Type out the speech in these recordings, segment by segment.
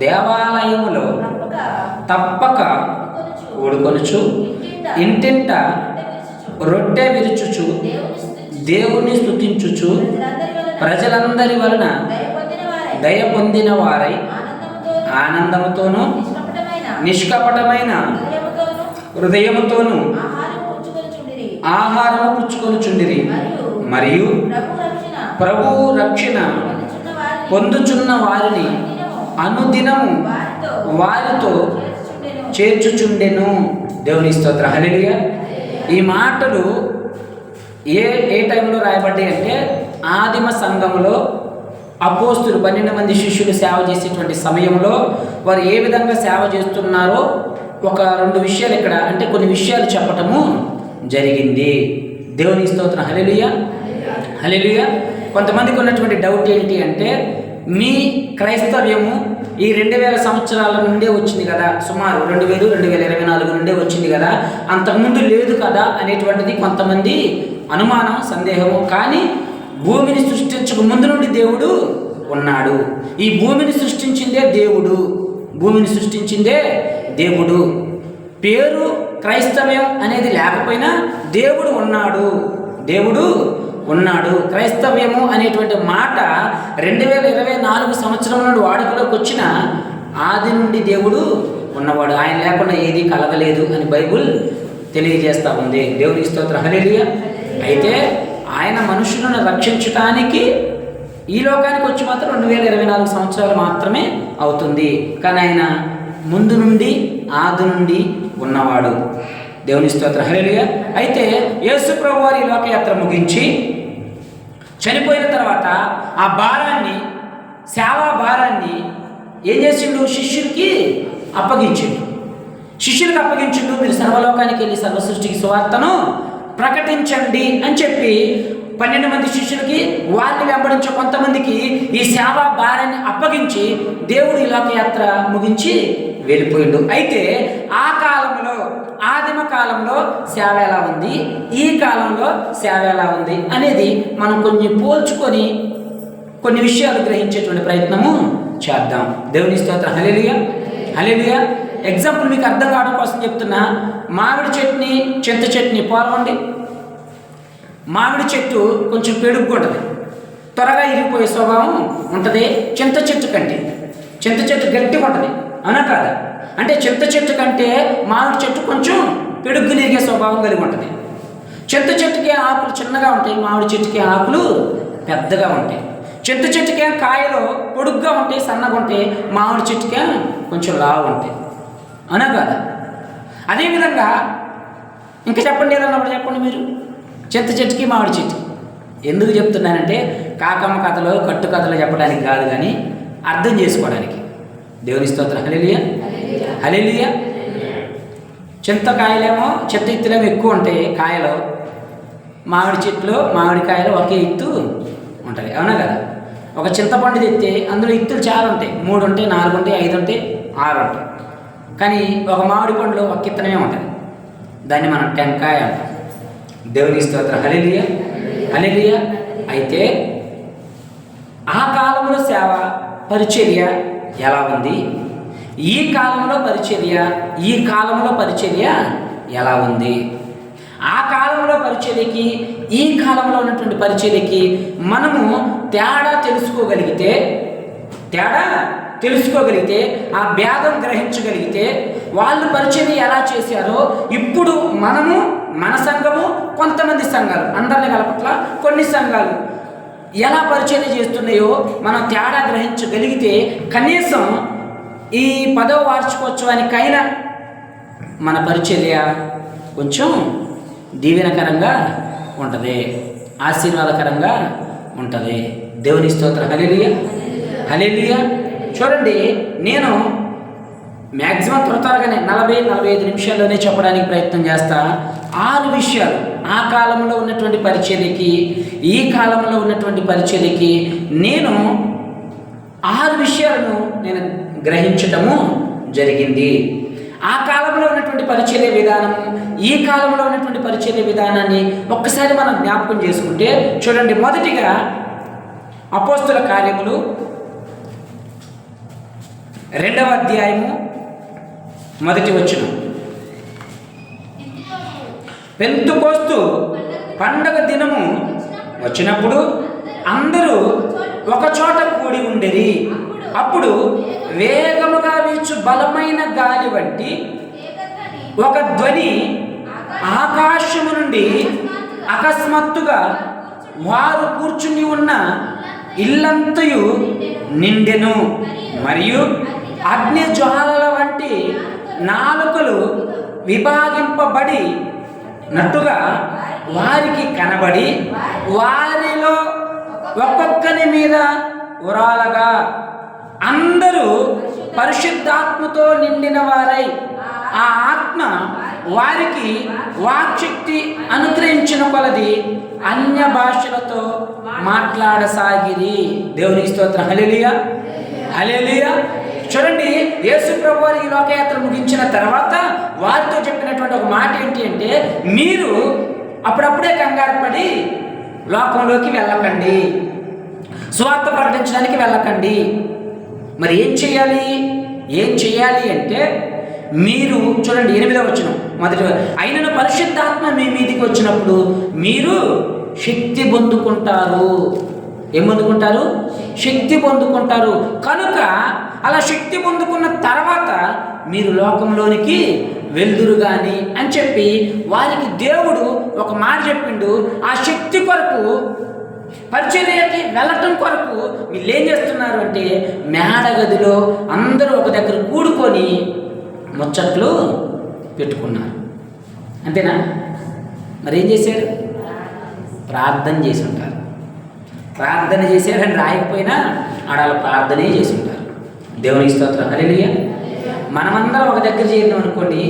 దేవాలయములో తప్పక ఊడుకొనుచు ఇంటింట రొట్టె విరుచుచు దేవుని స్తుతించుచు ప్రజలందరి వలన దయ పొందిన వారై ఆనందముతోనూ నిష్కపటమైన హృదయముతోనూ ఆహారము పుచ్చుకొనుచుండిరి. మరియు ప్రభు రక్షణ పొందుచున్న వారిని అనుదినము వారితో చేర్చుచుండెను. దేవుని స్తోత్ర. హల్లెలూయా. ఈ మాటలు ఏ ఏ టైంలో రాయబడ్డాయి అంటే ఆదిమ సంఘంలో అపోస్తులు పన్నెండు మంది శిష్యులు సేవ చేసేటువంటి సమయంలో వారు ఏ విధంగా సేవ చేస్తున్నారో ఒక రెండు విషయాలు ఇక్కడ అంటే కొన్ని విషయాలు చెప్పటము జరిగింది. దేవుని స్తోత్రం. హల్లెలూయా. హల్లెలూయా. కొంతమందికి ఉన్నటువంటి డౌట్ ఏంటి అంటే మీ క్రైస్తవ్యము ఈ రెండు వేల సంవత్సరాల నుండే వచ్చింది కదా. సుమారు రెండు వేలు రెండు వేల ఇరవై నాలుగు నుండే వచ్చింది కదా. అంతకుముందు లేదు కదా అనేటువంటిది కొంతమంది అనుమానం సందేహము. కానీ భూమిని సృష్టించక ముందు నుండి దేవుడు ఉన్నాడు. ఈ భూమిని సృష్టించిందే దేవుడు. భూమిని సృష్టించిందే దేవుడు. పేరు క్రైస్తవ్యం అనేది లేకపోయినా దేవుడు ఉన్నాడు. దేవుడు ఉన్నాడు. క్రైస్తవ్యము అనేటువంటి మాట రెండు వేల ఇరవై నాలుగు సంవత్సరం నుండి వాడుకలోకి వచ్చిన ఆది నుండి దేవుడు ఉన్నవాడు. ఆయన లేకుండా ఏది కలగలేదు అని బైబుల్ తెలియజేస్తూ ఉంది. దేవునికి స్తోత్ర. హలేలియ అయితే ఆయన మనుషులను రక్షించటానికి ఈ లోకానికి వచ్చి మాత్రం రెండు వేల ఇరవై నాలుగు సంవత్సరాలు మాత్రమే అవుతుంది. కానీ ఆయన ముందు నుండి ఆది నుండి ఉన్నవాడు. దేవుని స్తోత్ర. హల్లెలూయా. అయితే యేసు ప్రభు వారి లోకయాత్ర ముగించి చనిపోయిన తర్వాత ఆ భారాన్ని సేవా భారాన్ని ఏం చేసిండు? శిష్యుడికి అప్పగించిండు. శిష్యులకు అప్పగించిండు మీరు సర్వలోకానికి వెళ్ళి సర్వ సృష్టికి సువార్తను ప్రకటించండి అని చెప్పి పన్నెండు మంది శిష్యులకి వారిని వెంబడించే కొంతమందికి ఈ సేవా భారాన్ని అప్పగించి దేవుడి లోకయాత్ర ముగించి వెళ్ళిపోయిండు. అయితే ఆ కాలంలో ఆదిమ కాలంలో సేవ ఎలా ఉంది? ఈ కాలంలో సేవ ఎలా ఉంది? అనేది మనం కొన్ని పోల్చుకొని కొన్ని విషయాలు గ్రహించేటువంటి ప్రయత్నము చేద్దాం. దేవుని స్తోత్రం. హలేలియా హలేలియా ఎగ్జాంపుల్ మీకు అర్థం కావడం కోసం చెప్తున్నా. మామిడి చట్నీ చింత చట్నీ పోలవండి. మామిడి చెట్టు కొంచెం పెడుక్కుంటుంది త్వరగా ఇరిగిపోయే స్వభావం ఉంటుంది. చింత చెట్టు కంటే. చింత చెట్టు గట్టిగా ఉంటుంది. అవునా కాదా అంటే చింత చెట్టు కంటే మామిడి చెట్టు కొంచెం పెడుగు ఇరిగే స్వభావం కలిగి ఉంటుంది. చింత చెట్టుకి ఆకులు చిన్నగా ఉంటాయి మామిడి చెట్టుకి ఆకులు పెద్దగా ఉంటాయి. చింత చెట్టుకే కాయలు పొడుగ్గా ఉంటాయి సన్నగా ఉంటాయి మామిడి చెట్టుకే కొంచెం లావు ఉంటాయి. అవునా కాదా? అదేవిధంగా ఇంకా చెప్పండి ఏదన్నప్పుడు చెప్పండి మీరు. చింత చెట్టుకి మామిడి చెట్టు. ఎందుకు చెప్తున్నానంటే కాకమ్మ కథలో కట్టు కథలు చెప్పడానికి కాదు కానీ అర్థం చేసుకోవడానికి. దేవుని స్తోత్రం. హలేలియా హలేలియా చింతకాయలేమో చింత ఇత్తులేమో ఎక్కువ ఉంటాయి కాయలు. మామిడి చెట్లు మామిడికాయలు ఒకే ఇత్తు ఉంటుంది. అవునా కదా? ఒక చింతపండు తెస్తే అందులో ఇత్తులు చాలా ఉంటాయి. మూడు ఉంటాయి నాలుగు ఉంటాయి ఐదు ఉంటాయి ఆరు ఉంటాయి. కానీ ఒక మామిడి పండులో ఒక ఇత్తనమే ఉంటుంది. దాన్ని మనం టెంకాయ అంటాం. దేవుని స్తోత్రం. హలిలియ హలిలియ అయితే ఆ కాలంలో సేవ పరిచర్య ఎలా ఉంది? ఈ కాలంలో పరిచర్య ఈ కాలంలో పరిచర్య ఎలా ఉంది? ఆ కాలంలో పరిచర్యకి ఈ కాలంలో ఉన్నటువంటి పరిచర్యకి మనము తేడా తెలుసుకోగలిగితే తేడా తెలుసుకోగలిగితే ఆ భేదం గ్రహించగలిగితే వాళ్ళు పరిచర్య ఎలా చేశారో ఇప్పుడు మనము మన సంఘము కొంతమంది సంఘాలు అందరిని కలపట్ల కొన్ని సంఘాలు ఎలా పరిచయం చేస్తున్నాయో మనం తేడా గ్రహించగలిగితే కనీసం ఈ పదవ వార్షికోత్సవానికైనా మన పరిచర్య కొంచెం దీవెనకరంగా ఉంటుంది ఆశీర్వాదకరంగా ఉంటుంది. దేవుని స్తోత్ర. హలేలియ హలేలియ చూడండి నేను మ్యాక్సిమం త్వరగానే నలభై నలభై ఐదు నిమిషాల్లోనే చెప్పడానికి ప్రయత్నం చేస్తా. ఆరు విషయాలు. ఆ కాలంలో ఉన్నటువంటి పరిచర్యకి ఈ కాలంలో ఉన్నటువంటి పరిచర్యకి నేను ఆరు విషయాలను నేను గ్రహించటము జరిగింది. ఆ కాలంలో ఉన్నటువంటి పరిచర్య విధానము ఈ కాలంలో ఉన్నటువంటి పరిచర్య విధానాన్ని ఒక్కసారి మనం జ్ఞాపకం చేసుకుంటే చూడండి మొదటిగా అపోస్తుల కార్యములు రెండవ అధ్యాయము మొదటి వచ్చిన పెంతుకోస్తు పండగ దినము వచ్చినప్పుడు అందరూ ఒక చోట కూడి ఉండేది. అప్పుడు వేగముగా వీచు బలమైన గాలి వంటి ఒక ధ్వని ఆకాశము నుండి అకస్మాత్తుగా వారు కూర్చుని ఉన్న ఇల్లంతయు నిండెను. మరియు అగ్ని జ్వాలల వంటి నాలుకలు విభాగింపబడి నట్టుగా వారికి కనబడి వారిలో ఒక్కొక్కరి మీద ఉరాలగా అందరూ పరిశుద్ధాత్మతో నిండిన వారై ఆ ఆత్మ వారికి వాక్శక్తి అనుగ్రహించిన కొలది అన్య భాషలతో మాట్లాడసాగిరి. దేవుని స్తోత్రం. హలేలియా హలేలియా చూడండి యేసు ప్రభు ఈ లోకయాత్ర ముగించిన తర్వాత వారితో చెప్పినటువంటి ఒక మాట ఏంటి అంటే మీరు అప్పుడప్పుడే కంగారు పడి లోకంలోకి వెళ్ళకండి. స్వార్థ ప్రకటించడానికి వెళ్ళకండి. మరి ఏం చేయాలి? ఏం చేయాలి అంటే మీరు చూడండి ఎనిమిదో వచ్చిన మొదటి అయినను పరిశుద్ధాత్మ మీ మీదికి వచ్చినప్పుడు మీరు శక్తి పొందుకుంటారు. ఏం పొందుకుంటారు? శక్తి పొందుకుంటారు. కనుక అలా శక్తి పొందుకున్న తర్వాత మీరు లోకంలోనికి వెళ్దురు కానీ అని చెప్పి వారికి దేవుడు ఒక మాట చెప్పిండు. ఆ శక్తి కొరకు పరిచర్యకి వెళ్ళటం కొరకు వీళ్ళు ఏం చేస్తున్నారు అంటే మేడగదిలో అందరూ ఒక దగ్గర కూడుకొని ముచ్చట్లు పెట్టుకున్నారు. అంతేనా? మరి ఏం చేశారు ప్రార్థన చేసి ఉంటారు. ప్రార్థన చేశారని రాయకపోయినా ఆడాల ప్రార్థనే చేసి ఉంటారు. దేవుని స్తోత్రం. హల్లెలూయా. మనమందరం ఒక దగ్గర చేయడం అనుకోండి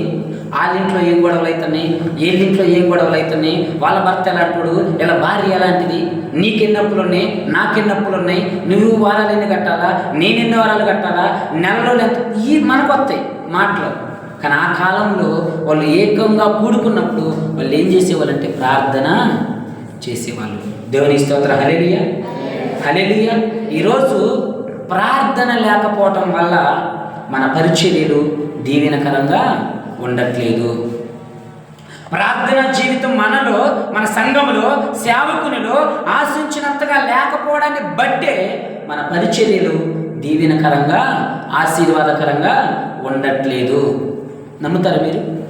వాళ్ళ ఇంట్లో ఏం గొడవలు అవుతున్నాయి వీళ్ళ ఇంట్లో ఏం గొడవలు అవుతున్నాయి వాళ్ళ భర్త ఎలాంటివాడు ఇలా భార్య ఎలాంటిది నీకెన్నప్పులు ఉన్నాయి నాకెన్నప్పులు ఉన్నాయి నువ్వు వారాలు ఎన్ని కట్టాలా నేను ఎన్ని వారాలు కట్టాలా నెలలో ఈ మనకు వస్తాయి మాటలు. కానీ ఆ కాలంలో వాళ్ళు ఏకంగా కూడుకున్నప్పుడు వాళ్ళు ఏం చేసేవాళ్ళంటే ప్రార్థన చేసేవాళ్ళు. దేవుని స్తోత్ర. హలేలియ హలేలియ ఈరోజు ప్రార్థన లేకపోవటం వల్ల మన పరిచర్యలు దీవెనకరంగా ఉండట్లేదు. ప్రార్థన జీవితం మనలో మన సంఘములో సేవకునిలో ఆశించినంతగా లేకపోవడాన్ని బట్టే మన పరిచర్యలు దీవెనకరంగా ఆశీర్వాదకరంగా ఉండట్లేదు. నమ్ముతారా మీరు?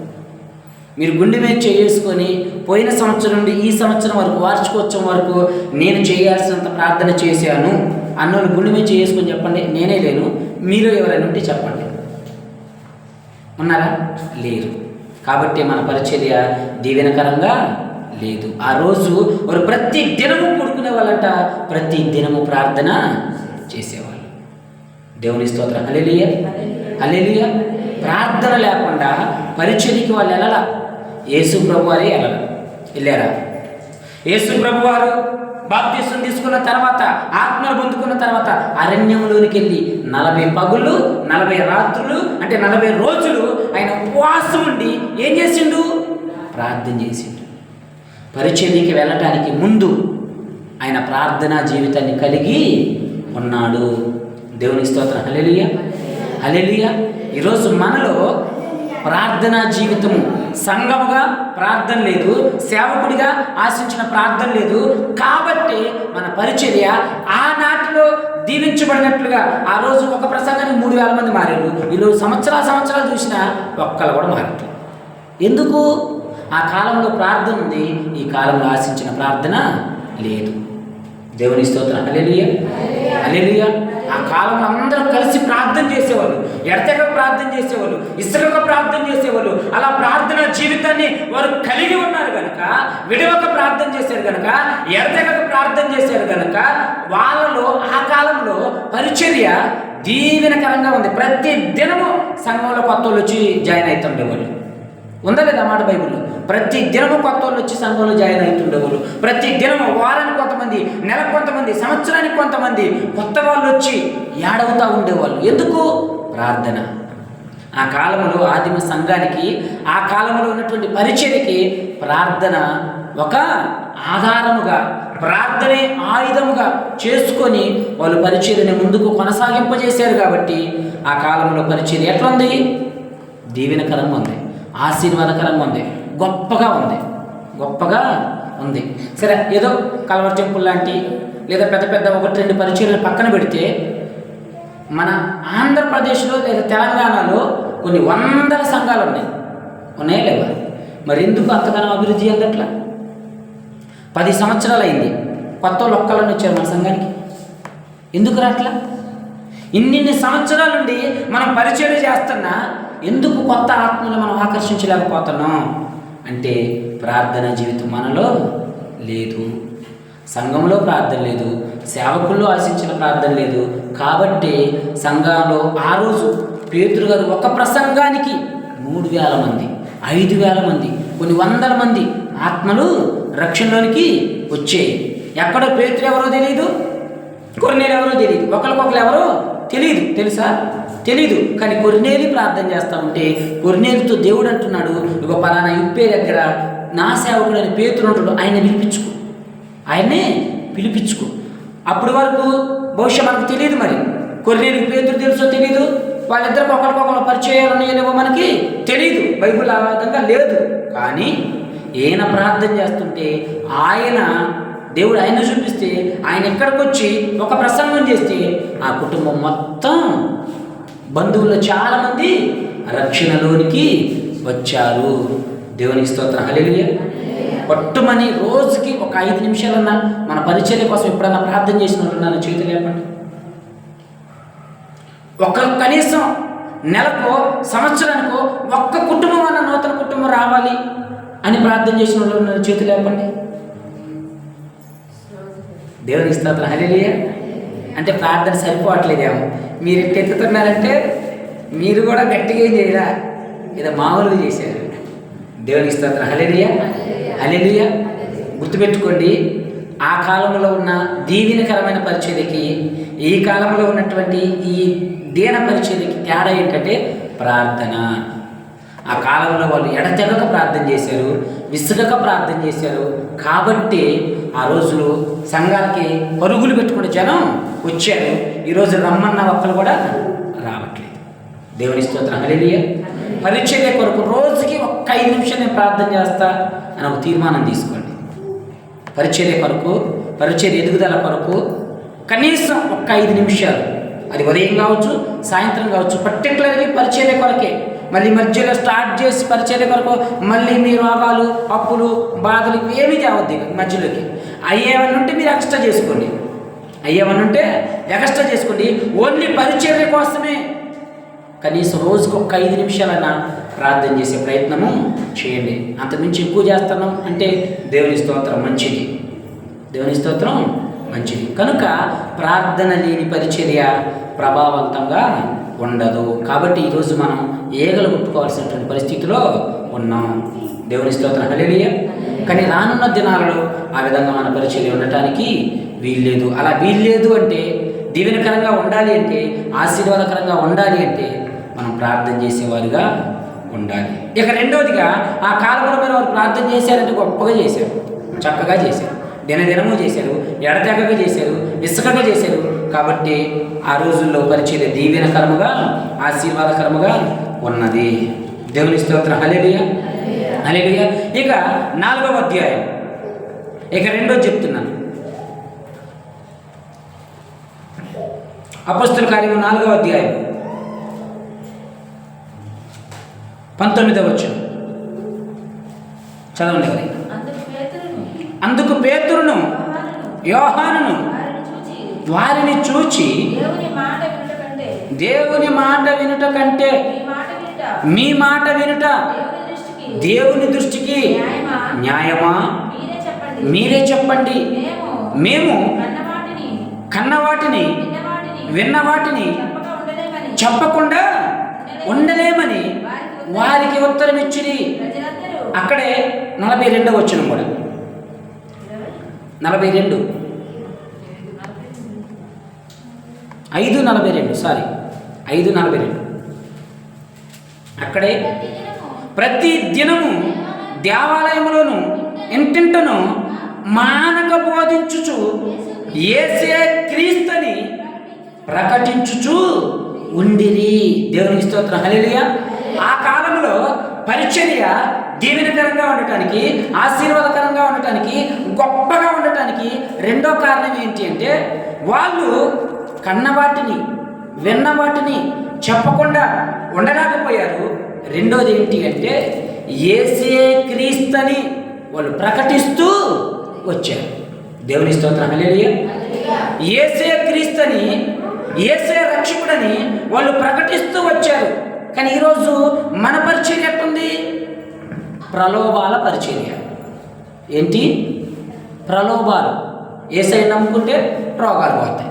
మీరు గుండె మీద చేసుకొని పోయిన సంవత్సరం నుండి ఈ సంవత్సరం వరకు వార్షికోత్సవం వరకు నేను చేయాల్సినంత ప్రార్థన చేశాను. అన్నోళ్ళు గుండె మీద చేసుకొని చెప్పండి నేనే లేను మీరు ఎవరైనా ఉంటే చెప్పండి. ఉన్నారా? లేరు. కాబట్టి మన పరిచర్య దీవెనకరంగా లేదు. ఆ రోజు వారు ప్రతి దినము కూడుకునే వాళ్ళట ప్రతి దినము ప్రార్థన చేసేవాళ్ళు. దేవుని స్తోత్రం. అలెలియ అలెలియ ప్రార్థన లేకుండా పరిచర్యకి వాళ్ళు వెళ్ళాల యేసు ప్రభు వారే వెళ్ళారా యేసు ప్రభు వారు బాప్తీసం తీసుకున్న తర్వాత ఆత్మను పొందుకున్న తర్వాత అరణ్యంలోనికి వెళ్ళి నలభై పగులు నలభై రాత్రులు అంటే నలభై రోజులు ఆయన ఉపవాసం ఉండి ఏం చేసిండు? ప్రార్థన చేసిండు. పరిచర్యకి వెళ్ళటానికి ముందు ఆయన ప్రార్థనా జీవితాన్ని కలిగి ఉన్నాడు. దేవుని స్తోత్రం. హలెలియ హలెలియ ఈరోజు మనలో ప్రార్థనా జీవితము సంఘముగా ప్రార్థన లేదు సేవకుడిగా ఆశించిన ప్రార్థన లేదు. కాబట్టి మన పరిచర్య ఆనాటిలో దీవించబడినట్లుగా ఆ రోజు ఒక ప్రసంగానికి మూడు వేల మంది మారారు. ఈరోజు సంవత్సరాల సంవత్సరాలు చూసినా ఒక్కళ్ళు కూడా మారట్లేదు ఎందుకు? ఆ కాలంలో ప్రార్థన ఉంది ఈ కాలంలో ఆశించిన ప్రార్థన లేదు. దేవుని స్తోత్రం. అలెలియ అలెలియ ఆ కాలంలో అందరూ కలిసి ప్రార్థన చేసేవాళ్ళు. ఎడతెగ ప్రార్థన చేసేవాళ్ళు. ఇసుకగా ప్రార్థన చేసేవాళ్ళు. అలా ప్రార్థన జీవితాన్ని వారు కలిగి ఉన్నారు కనుక విడవక ప్రార్థన చేశారు కనుక ఎడతెగక ప్రార్థన చేశారు కనుక వాళ్ళలో ఆ కాలంలో పరిచర్య దీవెనకరంగా ఉంది. ప్రతి దినము సంఘంలో కొత్త వచ్చి జాయిన్ అవుతుండేవాళ్ళు. ఉందా లేదా మాట బైబుల్లో? ప్రతి దినము కొత్త వాళ్ళు వచ్చి సంఘంలో జాయిన్ అవుతుండేవాళ్ళు. ప్రతి దినము వారానికి కొంతమంది నెల కొంతమంది సంవత్సరానికి కొంతమంది కొత్త వాళ్ళు వచ్చి ఏడవుతూ ఉండేవాళ్ళు. ఎందుకు? ప్రార్థన. ఆ కాలంలో ఆదిమ సంఘానికి ఆ కాలంలో ఉన్నటువంటి పరిచయకి ప్రార్థన ఒక ఆధారముగా ప్రార్థనే ఆయుధముగా చేసుకొని వాళ్ళు పరిచర్యని ముందుకు కొనసాగింపజేశారు కాబట్టి ఆ కాలంలో పరిచర్య ఎట్లా ఉంది దీవెనకరంగా ఉంది. ఆశీర్వాదకరంగా ఉంది. గొప్పగా ఉంది. గొప్పగా ఉంది. సరే ఏదో కలవర్ టెంపుల్ లాంటి లేదా పెద్ద పెద్ద ఒకటి రెండు పరిచయాలు పక్కన పెడితే మన ఆంధ్రప్రదేశ్లో లేదా తెలంగాణలో కొన్ని వందల సంఘాలు ఉన్నాయి. ఉన్నాయా లేవా? మరి ఎందుకు అంతగానో అభివృద్ధి అందట్లా పది సంవత్సరాలు అయింది. కొత్త లొక్కలను వచ్చారు మన సంఘానికి. ఎందుకు రాట్లా? ఇన్నిన్ని సంవత్సరాల నుండి మనం పరిచయం చేస్తున్నా ఎందుకు కొత్త ఆత్మలు మనం ఆకర్షించలేకపోతున్నాం? అంటే ప్రార్థన జీవితం మనలో లేదు. సంఘంలో ప్రార్థన లేదు. సేవకుల్లో ఆశించిన ప్రార్థన లేదు. కాబట్టి సంఘంలో ఆ రోజు పేతురు గారు ఒక ప్రసంగానికి మూడు వేల మంది ఐదు వేల మంది కొన్ని వందల మంది ఆత్మలు రక్షణలోనికి వచ్చాయి. ఎక్కడో పేతురు ఎవరో తెలియదు కొరినేలు ఎవరో తెలియదు ఒకరికొకరు ఎవరో తెలియదు తెలుసా? తెలీదు. కానీ కొరినేలి ప్రార్థన చేస్తా ఉంటే కొరినేలితో దేవుడు అంటున్నాడు ఒక పలానా ఇప్పే దగ్గర నా సేవకుడు అని పేతులు ఉంటాడు ఆయన పిలిపించుకో. ఆయనే పిలిపించుకో. అప్పటి వరకు బహుశా మనకు తెలియదు మరి. కొరినేలికి పేతులు తెలుసో తెలియదు వాళ్ళిద్దరికి ఒకరికొకరు పరిచయాలు ఉన్నాయనేవో మనకి తెలియదు బైబుల్ ఆ విధంగా లేదు. కానీ ఈయన ప్రార్థన చేస్తుంటే ఆయన దేవుడు ఆయన చూపిస్తే ఆయన ఎక్కడికి వచ్చి ఒక ప్రసంగం చేస్తే ఆ కుటుంబం మొత్తం బంధువులు చాలామంది రక్షణలోనికి వచ్చారు. దేవుని స్తోత్రం. హల్లెలూయా. పట్టుమని రోజుకి ఒక ఐదు నిమిషాలన్నా మన పరిచర్య కోసం ఎప్పుడన్నా ప్రార్థన చేసినట్టున్నాను చేతి లేపండి. ఒక కనీసం నెలకో సంవత్సరానికో ఒక్క కుటుంబం అన్న నూతన కుటుంబం రావాలి అని ప్రార్థన చేసిన వాళ్ళు ఉన్నారు లేపండి. దేవుని స్తోత్రం. హల్లెలూయ. అంటే ప్రార్థన సరిపోవట్లేదేమో. మీరు ఎట్టెత్తుతున్నారంటే మీరు కూడా గట్టిగా ఏం చేయరా? ఏదో మామూలుగా చేశారు. దేవునికి స్తోత్రం. హల్లెలూయ. హల్లెలూయ. గుర్తుపెట్టుకోండి ఆ కాలంలో ఉన్న దీవెనకరమైన పరిచర్యకి ఈ కాలంలో ఉన్నటువంటి ఈ దీన పరిచర్యకి తేడా ఏంటంటే ప్రార్థన. ఆ కాలంలో వాళ్ళు ఎడతెగక ప్రార్థన చేశారు విసుగక ప్రార్థన చేశారు. కాబట్టి ఆ రోజులు సంఘాలకి పరుగులు పెట్టుకునే జనం వచ్చారు. ఈరోజు రమ్మన్న ఒక్కరు కూడా రావట్లేదు. దేవుని స్తోత్రం. హల్లెలూయ. పరిచర్య కొరకు రోజుకి ఒక్క ఐదు నిమిషాలు నేను ప్రార్థన చేస్తా అని ఒక తీర్మానం తీసుకోండి. పరిచర్య కొరకు పరిచర్య ఎదుగుదల కొరకు కనీసం ఒక్క ఐదు నిమిషాలు. అది ఉదయం కావచ్చు సాయంత్రం కావచ్చు పర్టికులర్లీ పరిచర్య కొరకే. మళ్ళీ మధ్యలో స్టార్ట్ చేసి పరిచర్య కొరకు మళ్ళీ మీ రోగాలు అప్పులు బాధలు ఏమీ తేవద్దు మధ్యలోకి. అయ్యేవన్నీ ఉంటే మీరు ఎక్స్ట్రా చేసుకోండి. అయ్యేవన్నీ ఉంటే ఎక్స్ట్రా చేసుకోండి. ఓన్లీ పరిచర్య కోసమే. కనీసం రోజుకు ఒక ఐదు నిమిషాలన్నా ప్రార్థన చేసే ప్రయత్నము చేయండి. అంతకుమించి ఎక్కువ చేస్తున్నాం అంటే దేవుని స్తోత్రం మంచిది. దేవుని స్తోత్రం మంచిది. కనుక ప్రార్థన లేని పరిచర్య ప్రభావవంతంగా ఉండదు. కాబట్టి ఈరోజు మనం ఏగలు కొట్టుకోవాల్సినటువంటి పరిస్థితిలో ఉన్నాం. దేవుని స్తోత్రం. హల్లెలూయ. కానీ రానున్న దినాలలో ఆ విధంగా మన పరిచర్య ఉండటానికి వీల్లేదు. అలా వీల్లేదు అంటే దీవెనకరంగా ఉండాలి అంటే ఆశీర్వాదకరంగా ఉండాలి అంటే మనం ప్రార్థన చేసేవారుగా ఉండాలి. ఇక రెండవదిగా ఆ కాలంలో మరి వారు ప్రార్థన చేశారంటే గొప్పగా చేశారు. చక్కగా చేశారు. దినదినము చేశారు. ఎడతెగగా చేశారు. ఇసుకగా చేశారు. కాబట్టి ఆ రోజుల్లో పరిచయ దీవెనకరముగా ఆశీర్వాదకరముగా ఉన్నది. దేవుని స్తోత్రం. హలేలుయ హలేలుయ ఇక నాలుగవ అధ్యాయం. ఇక రెండో చెప్తున్నాను. అపస్తుల కార్యము నాలుగవ అధ్యాయం పంతొమ్మిదవ వచ్చిన చదవండి అందుకు పేతురును యోహానును వారిని చూచి దేవుని మాట వినుట కంటే మీ మాట వినుట దేవుని దృష్టికి న్యాయమా? మీరే చెప్పండి. మేము కన్నవాటిని కన్నవాటిని విన్నవాటిని చెప్పకుండా ఉండలేమని వారికి ఉత్తరం ఇచ్చిరి అక్కడే నలభై రెండు వచ్చిన కూడా. నలభై రెండు. ఐదు నలభై రెండు సారీ. ఐదు నలభై రెండు. అక్కడే ప్రతి దినము దేవాలయములోను ఇంటింటను మానక బోధించుచు ఏసే క్రీస్తుని ప్రకటించుచు ఉండిరి. దేవునికి స్తోత్రం. హల్లెలూయా. ఆ కాలంలో పరిచర్య దీవెనకరంగా ఉండటానికి ఆశీర్వాదకరంగా ఉండటానికి గొప్పగా ఉండటానికి రెండో కారణం ఏంటి అంటే వాళ్ళు కన్న వాటిని విన్న వాటిని చెప్పకుండా ఉండలేకపోయారు. రెండోది ఏంటి అంటే ఏసే క్రీస్తని వాళ్ళు ప్రకటిస్తూ వచ్చారు. దేవుని స్తోత్రం. ఏసే క్రీస్తని ఏసే రక్షకుడని వాళ్ళు ప్రకటిస్తూ వచ్చారు. కానీ ఈరోజు మన పరిచర్య ఎట్టుంది? ప్రలోభాల పరిచర్య ఏంటి? ప్రలోభాలు. ఏసై నమ్ముకుంటే రోగాలు పోతాయి.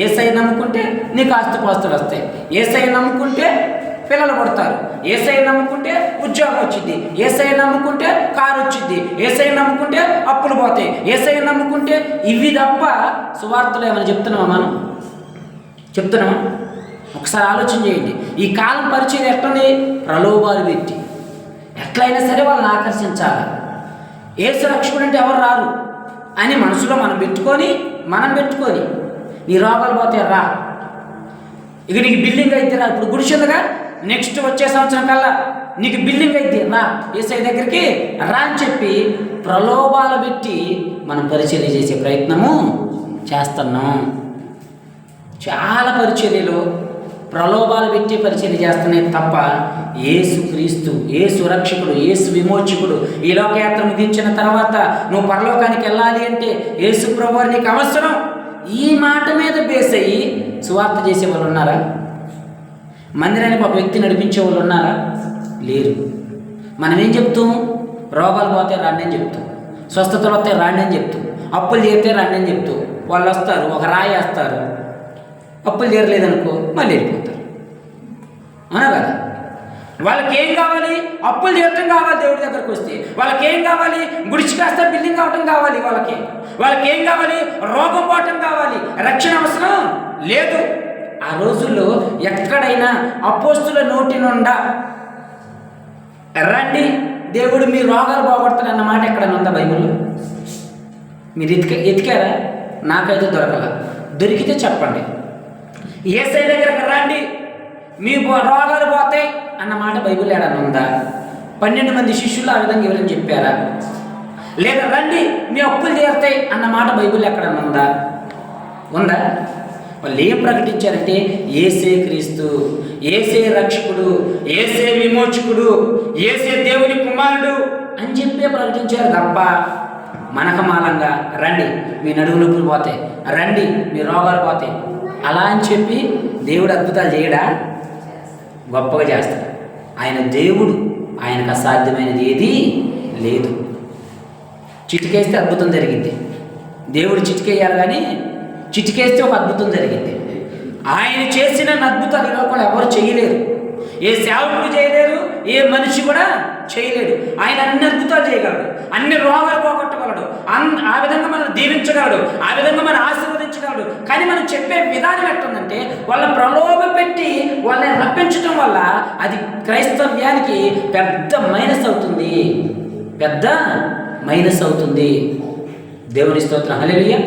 ఏసై నమ్ముకుంటే నీకు ఆస్తిపాస్తులు వస్తాయి. ఏసై నమ్ముకుంటే పిల్లలు పడతారు. ఏసై నమ్ముకుంటే ఉద్యోగం వచ్చింది. ఏసై నమ్ముకుంటే కారు వచ్చింది. ఏసై నమ్ముకుంటే అప్పులు పోతాయి. ఏసై నమ్ముకుంటే ఇవి తప్ప సువార్తలు ఏమైనా చెప్తున్నామా మనం? చెప్తున్నామా ఒకసారి ఆలోచన చేయండి. ఈ కాలం పరిచయం ఎట్లనే ప్రలోభాలు పెట్టి. ఎట్లయినా సరే వాళ్ళని ఆకర్షించాలి. ఏసు రక్షకుడు అంటే ఎవరు రారు? అని మనసులో మనం పెట్టుకొని మనం పెట్టుకొని నీ రోగాలు పోతే రా. ఇక నీకు బిల్డింగ్ అయితే రా. ఇప్పుడు గుడిచిందిగా నెక్స్ట్ వచ్చే సంవత్సరం కల్లా నీకు బిల్డింగ్ అయితే రా. ఏసఐ దగ్గరికి రా అని చెప్పి ప్రలోభాలు పెట్టి మనం పరిచయం చేసే ప్రయత్నము చేస్తున్నాం. చాలా పరిచర్యలు ప్రలోభాలు పెట్టి పరిచర్య చేస్తున్నాయి తప్ప ఏసు క్రీస్తు ఏ సురక్షకుడు ఏసు విమోచకుడు ఈ లోకయాత్ర ముగించిన తర్వాత నువ్వు పరలోకానికి వెళ్ళాలి అంటే ఏసు ప్రభు నీకు అవసరం. ఈ మాట మీద బేస్ అయ్యి సువార్త చేసే వాళ్ళు ఉన్నారా? మందిరానికి ఒక వ్యక్తి నడిపించే వాళ్ళు ఉన్నారా? లేరు. మనం ఏం చెప్తాం? రోగాలు పోతే రాండి అని చెప్తాం. స్వస్థతలు వస్తే రాండి అని చెప్తాం. అప్పులు చేస్తే రాండి అని చెప్తాం. వాళ్ళు వస్తారు ఒక రాయి వేస్తారు. అప్పులు తీరలేదనుకో మళ్ళీ వెళ్ళిపోతారు. అవునా కదా? వాళ్ళకి ఏం కావాలి? అప్పులు తీరటం కావాలి దేవుడి దగ్గరకు వస్తే. వాళ్ళకి ఏం కావాలి? గుడిచి కాస్త బిల్డింగ్ అవటం కావాలి వాళ్ళకి. వాళ్ళకి ఏం కావాలి? రోగం పోవటం కావాలి. రక్షణ అవసరం లేదు. ఆ రోజుల్లో ఎక్కడైనా అపోస్తుల నోటి నుండా రండి దేవుడు మీ రోగాలు పోగొడతాడు అన్నమాట ఎక్కడైనా ఉందా బైబిల్లో? మీరు ఎతిక ఎతికారా? నాకైతే దొరకల. దొరికితే చెప్పండి. ఏసై దగ్గరకు రండి. మీ రోగాలు పోతాయి అన్నమాట బైబిల్ ఏడన్నా ఉందా? పన్నెండు మంది శిష్యులు ఆ విధంగా ఎవరైనా చెప్పారా? లేదా రండి మీ అప్పులు తీరుతాయి అన్న మాట బైబిల్ ఎక్కడన్నా ఉందా? ఉందా? వాళ్ళు ఏం ప్రకటించారంటే ఏసే క్రీస్తు ఏసే రక్షకుడు ఏసే విమోచకుడు ఏసే దేవుని కుమారుడు అని చెప్పే ప్రకటించారు తప్ప మనకమాలంగా రండి మీ నడుము నొప్పులు పోతాయి రండి మీ రోగాలు పోతాయి అలా అని చెప్పి దేవుడు అద్భుతాలు చేయడా? గొప్పగా చేస్తాడు. ఆయన దేవుడు ఆయనకు అసాధ్యమైనది ఏది లేదు. చిటికేస్తే అద్భుతం జరిగింది. దేవుడు చిటికేయాలి కానీ చిటికేస్తే ఒక అద్భుతం జరిగింది. ఆయన చేసిన అద్భుతాలు కూడా ఎవరు చేయలేరు. ఏ సేవకుడు చేయలేరు. ఏ మనిషి కూడా చేయలేడు ఆయన అన్ని అద్భుతాలు చేయగలడు. అన్ని రోగాలు పోగొట్టగలడు. అన్ ఆ విధంగా మనం దీవించగలడు. ఆ విధంగా మనం ఆశీర్వదించగలడు. కానీ మనం చెప్పే విధానం ఎట్టుందంటే వాళ్ళ ప్రలోభ పెట్టి వాళ్ళని రప్పించడం వల్ల అది క్రైస్తవ్యానికి పెద్ద మైనస్ అవుతుంది. పెద్ద మైనస్ అవుతుంది. దేవుని స్తోత్రం. హల్లెలూయా.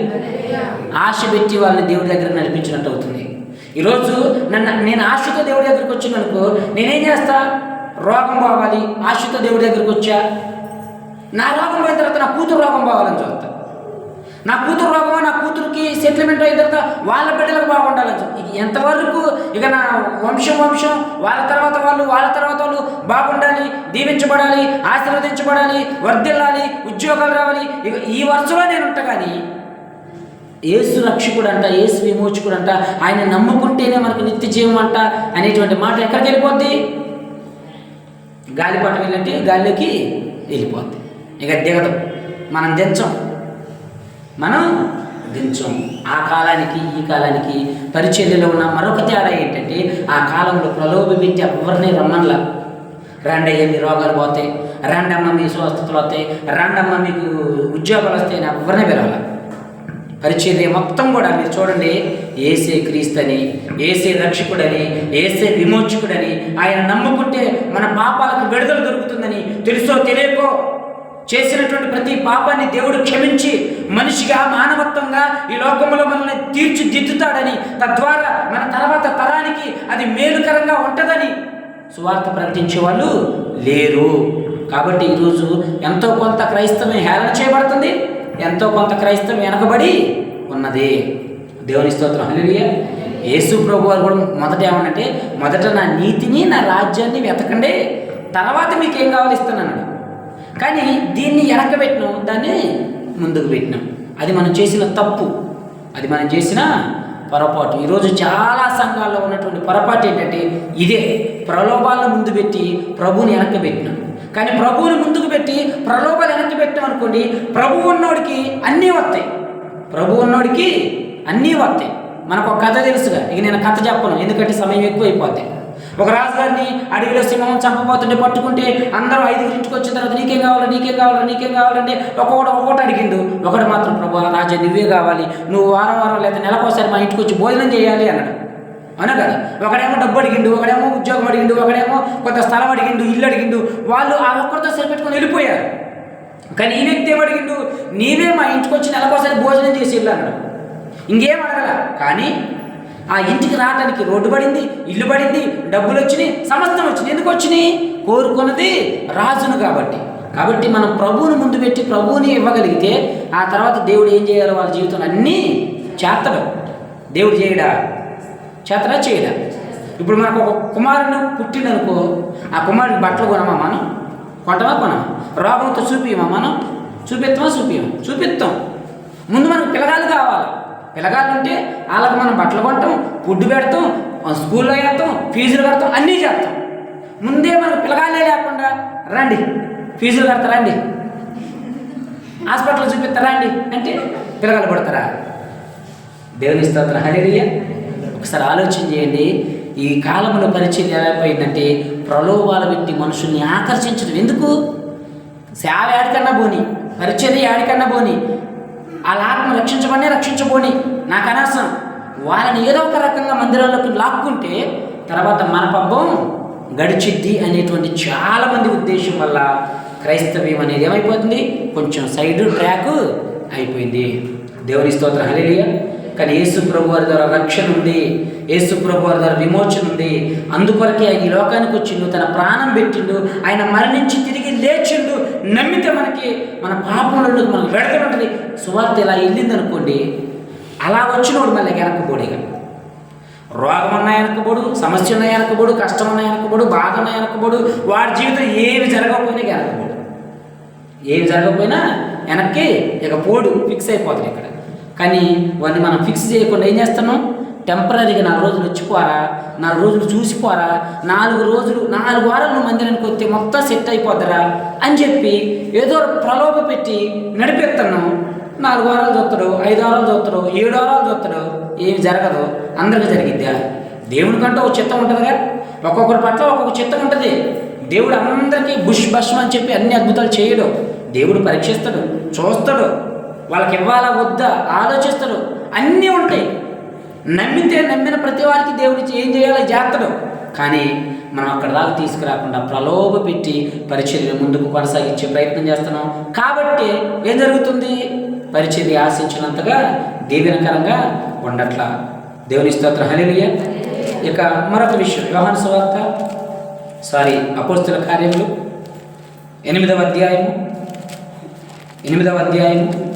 ఆశ పెట్టి వాళ్ళని దేవుడి దగ్గర నడిపించినట్టు అవుతుంది. ఈరోజు నన్ను నేను ఆశతో దేవుడి దగ్గరికి వచ్చిననుకో నేనేం చేస్తా? రోగం పోవాలి ఆశతో దేవుడి దగ్గరికి వచ్చా? నా రోగం పోయిన తర్వాత నా కూతురు రోగం పోవాలని చూస్తా. నా కూతురు రోగమో? నా కూతురికి సెటిల్మెంట్ అయిన తర్వాత వాళ్ళ బిడ్డలకు బాగుండాలని చూస్తా. ఎంతవరకు ఇక నా వంశం వంశం వాళ్ళ తర్వాత వాళ్ళు వాళ్ళ తర్వాత వాళ్ళు బాగుండాలి దీవించబడాలి ఆశీర్వదించబడాలి వర్ధిల్లాలి ఉద్యోగాలు రావాలి. ఇక ఈ వరుసలో నేను ఉంటా కానీ ఏసు రక్షకుడు అంట ఏసు విమోచకుడు అంట ఆయన నమ్ముకుంటేనే మనకు నిత్య జీవం అంట అనేటువంటి మాట ఎక్కడికి వెళ్ళిపోద్ది? గాలిపటం వెళ్ళంటే గాలిలోకి వెళ్ళిపోద్ది. ఇక దిగదు. మనం దించం. మనం దించం. ఆ కాలానికి ఈ కాలానికి పరిచర్యలో ఉన్న మరొక తేడా ఏంటంటే ఆ కాలంలో ప్రలోభ పెట్టి ఎవరిని రమ్మన్లా? రెండయ్యే మీ రోగాలు పోతాయి. రాండమ్మ మీ స్వస్థతలు వస్తాయి. రాండమ్మ మీకు ఉద్యోగాలు వస్తాయి అని ఎవరిని పిలవాలి? పరిచర్య మొత్తం కూడా మీరు చూడండి. ఏసే క్రీస్తని ఏసే రక్షకుడని ఏసే విమోచకుడని ఆయన నమ్ముకుంటే మన పాపాలకు విడుదల దొరుకుతుందని తెలుసో తెలియకో? చేసినటువంటి ప్రతి పాపాన్ని దేవుడు క్షమించి మనిషిగా మానవత్వంగా ఈ లోకంలో మనల్ని తీర్చిదిద్దుతాడని తద్వారా మన తర్వాత తరానికి అది మేలుకరంగా ఉంటుందని సువార్త ప్రకటించే వాళ్ళు లేరు. కాబట్టి ఈరోజు ఎంతో కొంత క్రైస్తవం హేళన చేయబడుతుంది. ఎంతో కొంత క్రైస్తవం వెనకబడి ఉన్నది. దేవుని స్తోత్రం. హల్లెలూయా. యేసు ప్రభు వారు కూడా మొదట ఏమనంటే మొదట నా నీతిని నా రాజ్యాన్ని వెతకండి తర్వాత మీకు ఏం కావాలి ఇస్తానన్నాడు కానీ దీన్ని వెనకబెట్టినాం దాన్ని ముందుకు పెట్టినాం. అది మనం చేసిన తప్పు. అది మనం చేసిన పొరపాటు. ఈరోజు చాలా సంఘాల్లో ఉన్నటువంటి పొరపాటు ఏంటంటే ఇదే ప్రలోభాలను ముందు పెట్టి ప్రభుని వెనక్కి పెట్టినాం కానీ ప్రభువుని ముందుకు పెట్టి ప్రలోభాలు వెనక్కి పెట్టాం అనుకోండి ప్రభు ఉన్నోడికి అన్నీ వస్తాయి. ప్రభు ఉన్నోడికి అన్నీ వస్తాయి. మనకు ఒక కథ తెలుసుగా. ఇక నేను కథ చెప్పను ఎందుకంటే సమయం ఎక్కువ అయిపోద్ది ఒక రాజుగారిని అడవిలో సింహం చంపబోతుంటే పట్టుకుంటే అందరూ ఐదుగురు ఇంటికి వచ్చిన తర్వాత నీకేం కావాలి నీకేం కావాలి నీకేం కావాలంటే ఒక్కొక్కటి ఒక్కొక్కటి అడిగిండు. ఒకటి మాత్రం ప్రభు రాజా నువ్వే కావాలి. నువ్వు వారం వారం లేదా నెలకోసారి మా ఇంటికి వచ్చి భోజనం చేయాలి అన్నాడు. అవునా కదా ఒకడేమో డబ్బు అడిగిండు ఒకడేమో ఉద్యోగం అడిగిండు ఒకడేమో కొంత స్థలం అడిగిండు ఇల్లు అడిగిండు వాళ్ళు ఆ ఒక్కరితో సరిపెట్టుకొని వెళ్ళిపోయారు. కానీ ఈ వ్యక్తి ఏమడిగిండు నీవే మా ఇంటికి వచ్చి నెలకోసారి భోజనం చేసి వెళ్ళు ఇంకేం అడగల? కానీ ఆ ఇంటికి రావడానికి రోడ్డు పడింది ఇల్లు పడింది డబ్బులు వచ్చినాయి సమస్తం వచ్చినాయి. ఎందుకు వచ్చినాయి? కోరుకున్నది రాజును కాబట్టి. కాబట్టి మనం ప్రభువుని ముందు పెట్టి ప్రభువుని ఇవ్వగలిగితే ఆ తర్వాత దేవుడు ఏం చేయాలో వాళ్ళ జీవితంలో అన్నీ చేస్తాడు దేవుడు చేయడా? చేతడా చేయడా ఇప్పుడు మనకు ఒక కుమారుడు పుట్టిండనుకో ఆ కుమారుడికి బట్టలు కొనమా మనం కొంటమా కొనమా? రోగంతో చూపియమా మనం చూపిస్తామా చూపియమా? చూపిస్తాం ముందు మనకు పిల్లగాళ్ళు కావాలి. పిల్లగాళ్ళు ఉంటే వాళ్ళకి మనం బట్టలు కొంటాం ఫుడ్ పెడతాం స్కూల్లో వేస్తాం ఫీజులు కడతాం అన్నీ చేస్తాం. ముందే మనకు పిల్లగాళ్ళే లేకుండా రండి. ఫీజులు కడతారా అండి? హాస్పిటల్ చూపిస్తారా అండి? అంటే పిల్లగాళ్ళు పడతారా దేవుని స్తోత్రం. హరియ ఒకసారి ఆలోచన చేయండి. ఈ కాలంలో పరిచయం ఏమైపోయిందంటే ప్రలోభాల ప్రలోభాలు పెట్టి మనుషుల్ని ఆకర్షించడం. ఎందుకు? సేవ ఏడికన్నా పోని. పరిచర్య ఏడికన్నా పోని. వాళ్ళ ఆత్మ రక్షించమనే రక్షించబోని. నాకు అనవసరం. వాళ్ళని ఏదో ఒక రకంగా మందిరంలోకి లాక్కుంటే తర్వాత మన పబ్బం గడిచిద్ది అనేటువంటి చాలామంది ఉద్దేశం వల్ల క్రైస్తవ్యం అనేది ఏమైపోతుంది? కొంచెం సైడ్ ట్రాక్ అయిపోయింది. దేవుని స్తోత్ర. హలేలియ కానీ యేసు ప్రభు వారి ద్వారా రక్షణ ఉంది యేసు ప్రభు వారి ద్వారా విమోచన ఉంది. అందుకొరకే ఆయన ఈ లోకానికి వచ్చిండు తన ప్రాణం పెట్టిండు ఆయన మరణించి తిరిగి లేచిండు నమ్మితే మనకి మన పాపంలో మనం మనకు వెడతబడ్డది సువార్త ఇలా వెళ్ళింది అనుకోండి అలా వచ్చినోడు మళ్ళీ వెనకపోడిగా రోగం ఉన్న వెనకబోడు సమస్య ఉన్న వెనకబోడు కష్టం ఉన్న వెనకబోడు బాధ ఉన్న వెనకబోడు వాడి జీవితం ఏమి జరగకపోయినా వెనకబోడు. ఏమి జరగకపోయినా వెనక్కి ఇక పోడు ఫిక్స్ అయిపోతుంది ఇక్కడ. కానీ వాడిని మనం ఫిక్స్ చేయకుండా ఏం చేస్తున్నాం? టెంపరీగా నాలుగు రోజులు వచ్చిపోరా? నాలుగు రోజులు చూసిపోరా? నాలుగు రోజులు నాలుగు వారాలు మందిరానికి వస్తే మొత్తం సెట్ అయిపోద్దిరా అని చెప్పి ఏదో ప్రలోభ పెట్టి నడిపిస్తున్నాం నాలుగు వారాలు చూస్తాడు ఐదు వారాలు చూస్తాడు ఏడు వారాలు చూస్తాడు. ఏమి జరగదు. అందరికీ జరిగిద్దా? దేవునికంటూ ఒక చిత్తం ఉంటుందిగా ఒక్కొక్కరి పట్ల ఒక్కొక్క చిత్తం ఉంటుంది. దేవుడు అందరికీ బుష్ బష్ అని చెప్పి అన్ని అద్భుతాలు చేయడు. దేవుడు పరీక్షిస్తాడు చూస్తాడు. వాళ్ళకి ఇవ్వాలా వద్దా? ఆలోచిస్తారు అన్నీ ఉంటాయి. నమ్మితే నమ్మిన ప్రతి వారికి దేవుడి ఏం చేయాలో చేస్తాడు. కానీ మనం అక్కడ దాకా తీసుకురాకుండా ప్రలోభ పెట్టి పరిచర్య ముందుకు కొనసాగించే ప్రయత్నం చేస్తున్నాం. కాబట్టి ఏం జరుగుతుంది? పరిచర్య ఆశించినంతగా దీవెనకరంగా ఉండట్లా. దేవుని స్తోత్ర. హలియ ఇక మరొక విషయం. వ్యవహార సువార్త. సారీ అపోస్తుల కార్యములు. ఎనిమిదవ అధ్యాయము. ఎనిమిదవ అధ్యాయము.